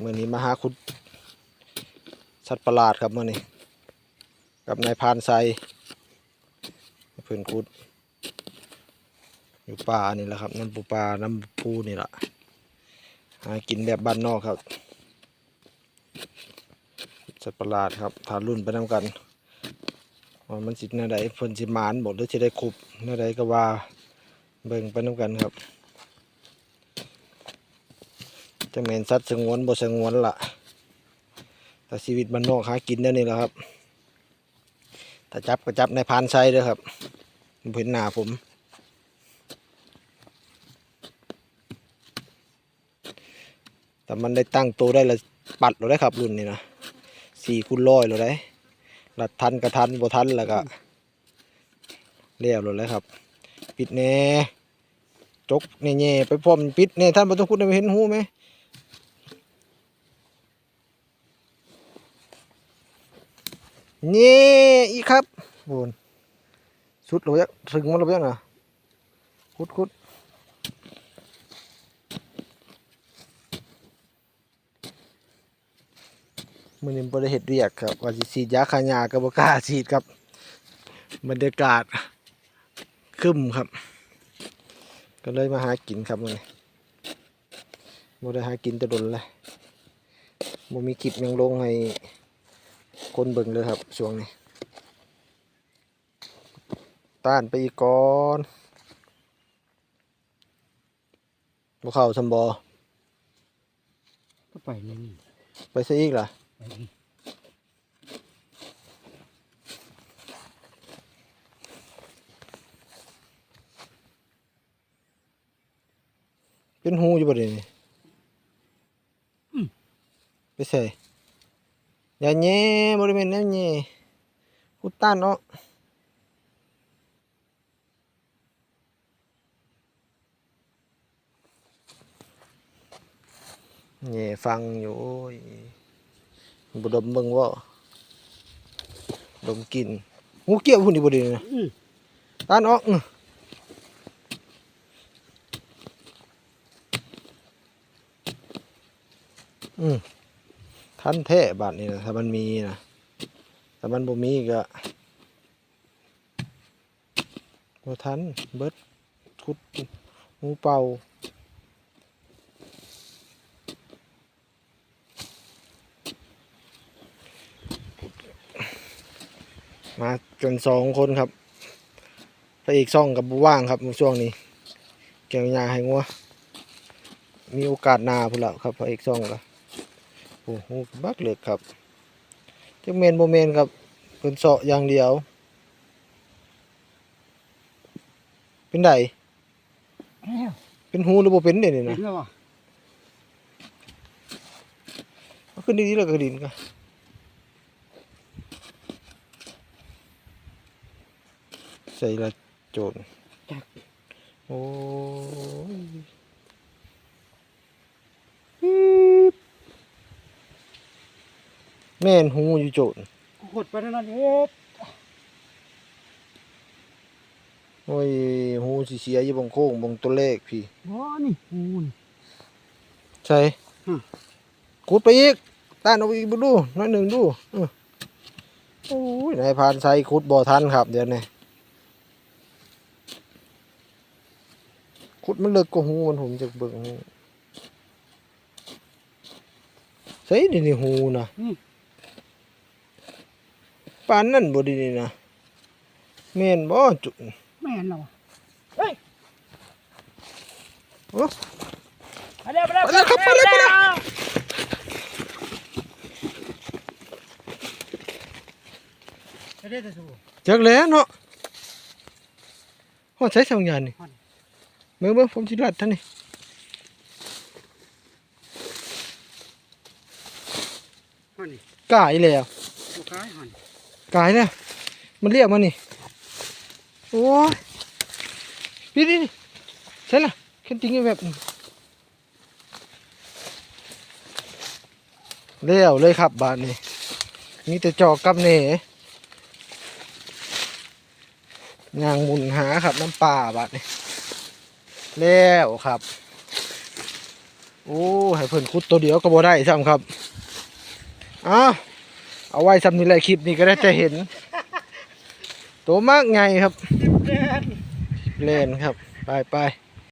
เมื่อนี้มาหาคุณสัตว์ประหลาดครับเมื่อนี้ กับนายพานไซเพื่อนคุด อยู่ป่านี่แหละครับน้ำปูปลาน้ำปูนี่แหละหากินแบบบ้านนอกครับสัตว์ประหลาดครับทานรุ่นไปน้ำกันว่ามันสิหน้าใดเพิ่นสิมานบอกหรือสิได้คุบหน้าใดก็ว่าเบิ่งไปน้ำกันครับ จะแมนสัตว์สงวนบ่สงวนล่ะแต่ชีวิตมันนอกหากินนั่นนี่แหละครับ ถ้าจับก็จับในพานไซเด้อครับเห็นหน้าผมแต่มันได้ตั้งตัวได้ละปัดเราได้ครับรุ่นนี้นะสี่คูณร้อยเราได้ลัดทันกระทันบ่ทันแล้วก็เลี้ยวเราเลยครับ ปิดแน่จกแน่ๆไปพร้อมปิดแน่ท่านบ่ต้องพูดให้เห็นหูไหม นี่อีครับบุญสุดเราจะถึงมันเราจะนะคุดคุดมือนี้บริเหตุเรียกครับว่าสีดยาขายากับบก้าฉีดครับบรรยากาศคึมครับ ก็เลยมาหากินครับมือนี้บ่ได้หากินแตะดนเลยบ่มีคลิปยังลงให้ คนเบิ่งเลยครับช่วงนี้ ต้านไปอีกก่อนบ่เข้าซำบ่ก็ไปเลยนี่ไปซะอีกล่ะไปนี่เป็นหูอยู่บ่เดยวนี่ไปใส่ อย่าแย่บริเวณนั้นแย่พุดต้านเนาะแย่ฟังอยู่ โอ้ยบ่านเทพบาทนแท้บาดนี้นะถ้ามันมีนะถ้ามันบ่มีก็บ่ทันเบิดทุดหูเป่ามากันสองคนครับพระเอกซ่องกับบุว่างครับในช่วงนี้เกี่ยวยาให้งัวมีโอกาสนาพุ่นละครับพระเอกซ่องละ โอ้โหบักเลิกครับจักเมนโบเมนครับเป็นเสาะอย่างเดียว เป็นไดแล้วเป็นหูหรือบ่เป็นเด่นี่เห็นะนแล้ววะเอาขึ้นดีๆแล้วก็ดินก็ใส่ละโจรจักโอ้ย แม่นหูอยู่โจรกดไปนั่นนั่นเฮ็ดโอ้ยหูสิเสียอยู่บงโค้งบงตัวเลขพี่บ่นี่หูนใช่อืมขุดไปอีกต้านเอาไปอีกดูน้อยหนึ่งดูเออโอ้ยนายพรานใส่ขุดบ่อทันครับ เดี๋ยวนี้ขุดมันเลิกกว่าหูมันผมจะเบิ่งหูใส่นี่นี่หูนะนี่ ปานนั่นบ่ดีนี่นะแม่นบ่จุแม่นแล้ววะเฮ้ยโอ้ไปเร็วไปเร็วไปเร็วครับไปเร็วไปเร็วไปเร็วจะสู้จักแล้วเนาะฮอดใช้สองอย่างนี่ฮอดเมื่อเมื่อผมสิรัดท่านนี่ฮอนนี่กายแล้วลูกค้ายฮอน กายแล้วมันเรียกมานี่โอ้ยพี่นี่นี่ใช่ละแค่จริงแบบนี้เลี้ยวเลยครับบานนี้มีแต่จอกกับเน่ยางมุนหาครับน้ำป่าบาดนี้แล้วครับ โอ้ให้เพิ่นคุดตัวเดียวก็บ่ได้ซ้ำครับอ้าว เอาไว้ซ้ำนี่แหละคลิปนี้ก็ได้จะเห็น ตัวมากไงครับเด็ดเล่นครับ ไปไป